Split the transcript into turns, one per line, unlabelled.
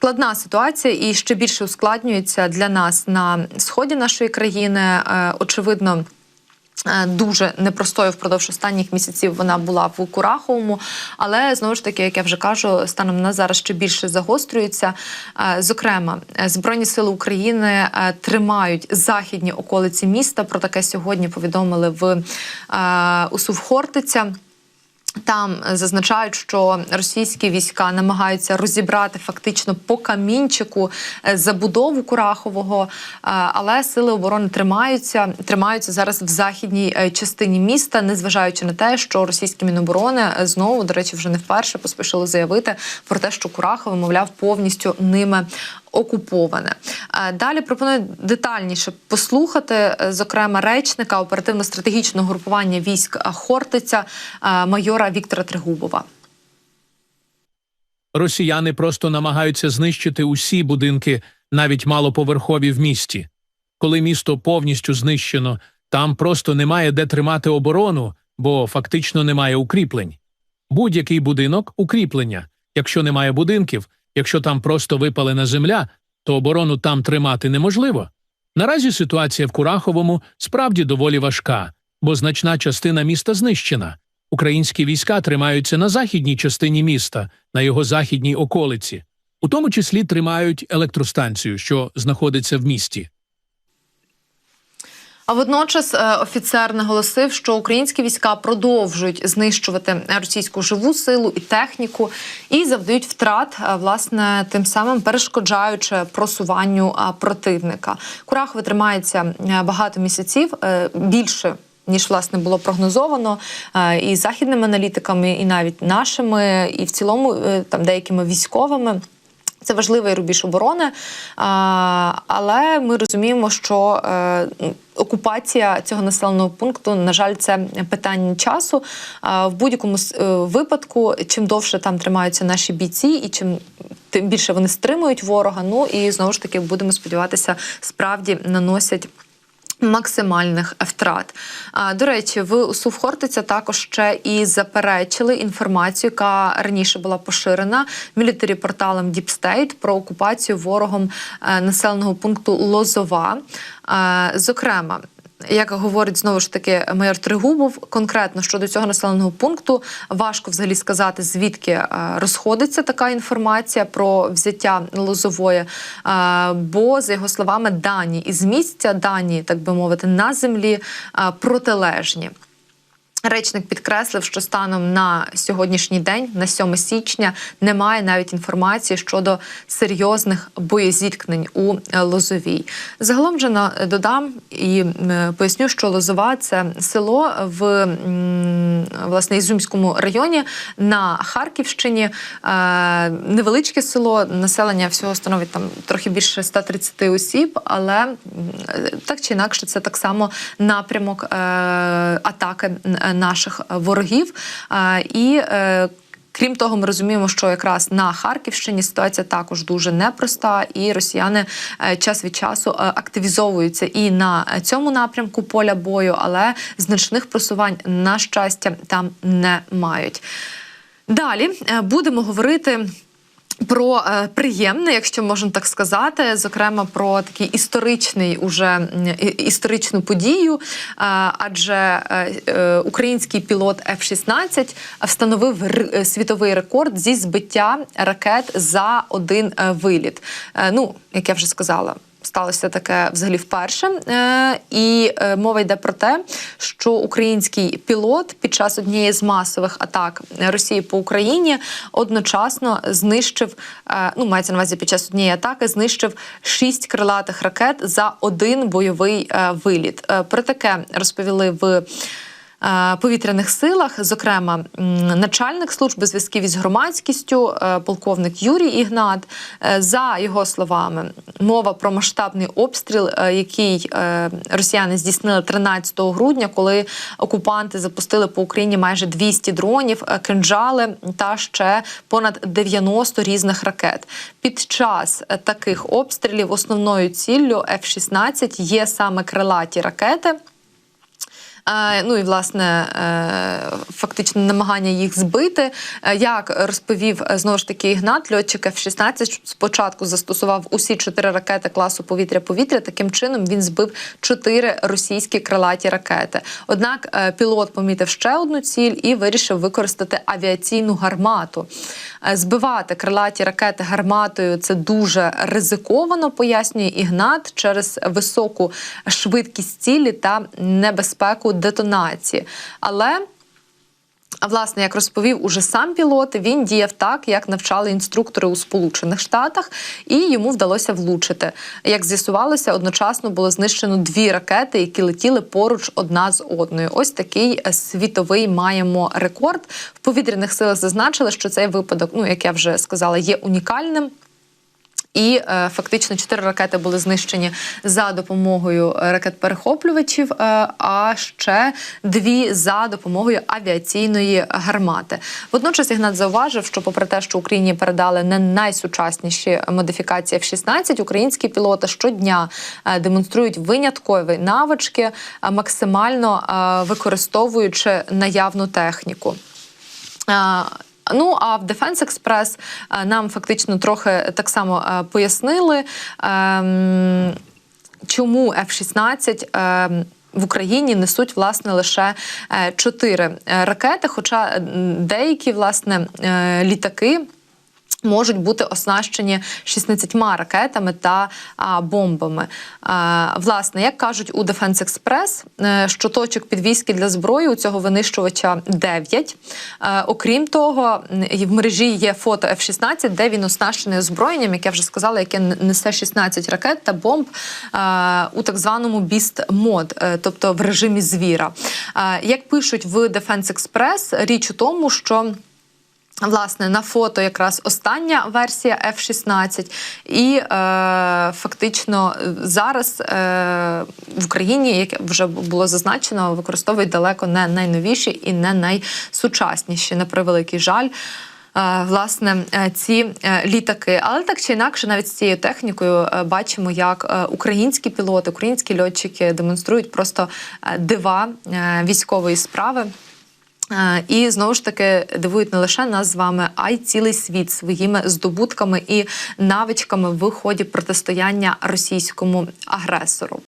Складна ситуація і ще більше ускладнюється для нас на сході нашої країни. Е, Очевидно. е, Дуже непростою впродовж останніх місяців вона була в Кураховому, але знову ж таки, як я вже кажу, станом на зараз ще більше загострюється. Е, Зокрема, збройні сили України тримають західні околиці міста. Про таке сьогодні повідомили в УСУВ Хортиця. Там зазначають, що російські війська намагаються розібрати фактично по камінчику е, забудову Курахового, е, але сили оборони тримаються, тримаються зараз в західній е, частині міста, незважаючи на те, що російські міноборони знову, до речі, вже не вперше поспішили заявити про те, що Курахове, мовляв, повністю ними окуповане. Далі пропоную детальніше послухати, е, зокрема, речника оперативно-стратегічного групування військ Хортиця е, майора Віктора Тригубова.
Росіяни просто намагаються знищити усі будинки, навіть малоповерхові в місті. Коли місто повністю знищено, там просто немає де тримати оборону, бо фактично немає укріплень. Будь-який будинок укріплення. Якщо немає будинків, якщо там просто випалена земля, то оборону там тримати неможливо. Наразі ситуація в Кураховому справді доволі важка, бо значна частина міста знищена. Українські війська тримаються на західній частині міста, на його західній околиці, у тому числі тримають електростанцію, що знаходиться в місті.
А водночас е, офіцер наголосив, що українські війська продовжують знищувати російську живу силу і техніку і завдають втрат, е, власне, тим самим перешкоджаючи просуванню е, противника. Курахове тримається е, багато місяців більше. Ніж власне було прогнозовано і західними аналітиками, і навіть нашими, і в цілому там деякими військовими. Це важливий рубіж оборони, але ми розуміємо, що е, окупація цього населеного пункту, на жаль, це питання часу. В будь-якому е, випадку, чим довше там тримаються наші бійці, і чим тим більше вони стримують ворога. Ну і знову ж таки будемо сподіватися, справді наносять. Максимальних втрат. До речі, в УСУВ Хортиця також ще і заперечили інформацію, яка раніше була поширена мілітарі порталом State про окупацію ворогом е, населеного пункту Лозова. Е, Зокрема, як говорить знову ж таки майор Тригубов, конкретно щодо цього населеного пункту важко взагалі сказати, звідки е, розходиться така інформація про взяття Лозової. Е, Бо, за його словами, дані із місця, дані, так би мовити, на землі е, протилежні. Речник підкреслив, що станом на сьогоднішній день, на 7 січня, немає навіть інформації щодо серйозних боєзіткнень у е, Лозовій. Загалом же додам і поясню, що Лозова це село в власне Ізюмському районі на Харківщині. Е, Невеличке село, населення всього становить там трохи більше 130 осіб, але е, так чи інакше, це так само напрямок атаки наших ворогів. Е, і е, Крім того, ми розуміємо, що якраз на Харківщині ситуація також дуже непроста, і росіяни е, час від часу активізовуються і на цьому напрямку поля бою, але значних просувань на щастя там не мають. Далі будемо говорити. Про е, приємне, якщо можна так сказати, зокрема про такий історичний уже історичну подію. Е, адже е, український пілот F-16 встановив світовий рекорд зі збиття ракет за один виліт. Ну, як я вже сказала. Сталося таке взагалі вперше, Е, і е, мова йде про те, що український пілот під час однієї з масових атак Росії по Україні одночасно знищив, е, ну мається на увазі під час однієї атаки, знищив шість крилатих ракет за один бойовий виліт. Про таке розповіли в повітряних силах, зокрема, начальник служби зв'язків із громадськістю, е, полковник Юрій Ігнат. Е, За його словами, мова про масштабний обстріл, е, який е, росіяни здійснили 13 грудня, коли окупанти запустили по Україні майже 200 дронів, е, кинджали та ще понад 90 різних ракет. Під час е, таких обстрілів основною ціллю F-16 є саме крилаті ракети. Ну і власне е, фактично намагання їх збити. Е, Як розповів е, знову ж таки Ігнат, льотчик F-16 спочатку застосував усі чотири ракети класу повітря-повітря. Таким чином він збив чотири російські крилаті ракети. Однак пілот помітив ще одну ціль і вирішив використати авіаційну гармату. Збивати крилаті ракети гарматою це дуже ризиковано, пояснює Ігнат через високу швидкість цілі та небезпеку детонації. Але власне, як розповів уже сам пілот, він діяв так, як навчали інструктори у Сполучених Штатах, і йому вдалося влучити. Як з'ясувалося, одночасно було знищено дві ракети, які летіли поруч одна з одною. Ось такий е, світовий маємо рекорд. В повітряних силах зазначили, що цей випадок, ну як я вже сказала, є унікальним. І е, фактично чотири ракети були знищені за допомогою ракет-перехоплювачів, е, а ще дві за допомогою авіаційної гармати. Водночас Ігнат зауважив, що, попри те, що Україні передали не найсучасніші модифікації F-16, українські пілоти щодня е, демонструють виняткові навички, е, максимально е, використовуючи наявну техніку. Е, Ну а в Defense Express е, нам фактично трохи так само е, пояснили, ем, чому F-16 ем, в Україні несуть власне лише е, чотири е, ракети, хоча деякі власне е, літаки. Можуть бути оснащені 16 ракетами та а, бомбами. А, власне, як кажуть у Defense Express, е, що точок підвізки для зброї у цього винищувача 9. Е, окрім того, в мережі є фото F-16, де він оснащений озброєнням, як я вже сказала, яке несе 16 ракет та бомб е, у так званому Beast е, тобто в режимі звіра. Е, як пишуть в Defense Express, річ у тому, що Власне, на фото якраз остання версія F-16, і е, фактично зараз е, в Україні, як вже було зазначено, використовують далеко не найновіші і не найсучасніші, на превеликий жаль. е, Власне, е, ці е, літаки, але так чи інакше, навіть з цією технікою бачимо, як українські пілоти, українські льотчики демонструють просто дива військової справи. Е, І знову ж таки дивують не лише нас з вами, а й цілий світ своїми здобутками і навичками в ході протистояння російському агресору.